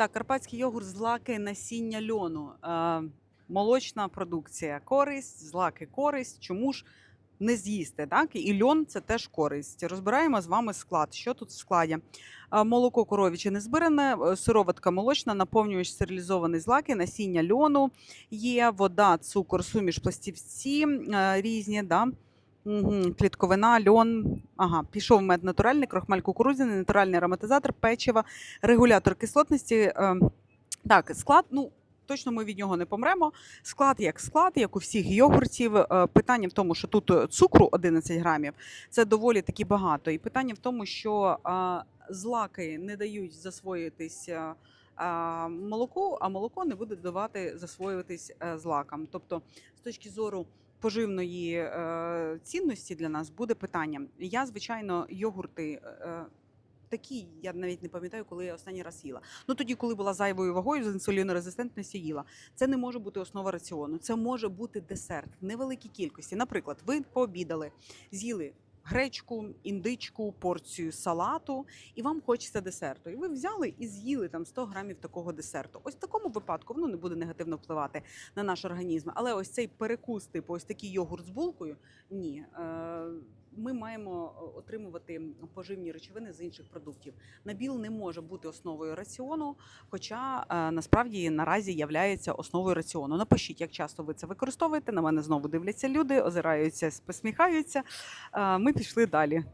Так, карпатський йогурт злаки насіння льону. Е, молочна продукція. Користь, злаки користь. Чому ж не з'їсти? Так? І льон це теж користь. Розбираємо з вами склад. Що тут в складі? Е, молоко коров'яче незбиране, е, сироватка молочна, наповнювач стерилізований злаки, насіння льону є, вода, цукор, суміш, пластівці різні. Да? Клітковина, льон. Ага, пішов мед натуральний, крохмаль кукурудзяний, натуральний ароматизатор, печиво, регулятор кислотності. Е, так, склад, ну. Точно ми від нього не помремо. Склад як склад, як у всіх йогуртів. Е, Питання в тому, що тут е, цукру 11 грамів, це доволі таки багато. І питання в тому, що злаки не дають засвоїтись е, молоку, а молоко не буде давати засвоюватись злакам. Тобто, з точки зору поживної е, цінності для нас буде питанням. Я, звичайно, йогурти. Е, Такі, я навіть не пам'ятаю, коли я останній раз їла. Ну тоді, коли була зайвою вагою з інсулінорезистентності, їла. Це не може бути основа раціону. Це може бути десерт в невеликій кількості. Наприклад, ви пообідали, з'їли гречку, індичку, порцію салату, і вам хочеться десерту. І ви взяли і з'їли там 100 грамів такого десерту. Ось в такому випадку воно не буде негативно впливати на наш організм. Але ось цей перекус, типу, ось такий йогурт з булкою, ні. Е, Ми маємо отримувати поживні речовини з інших продуктів. Набіл не може бути основою раціону, хоча е, насправді наразі являється основою раціону. Напишіть, як часто ви це використовуєте. На мене знову дивляться люди, озираються, посміхаються. Е, Ми пішли далі.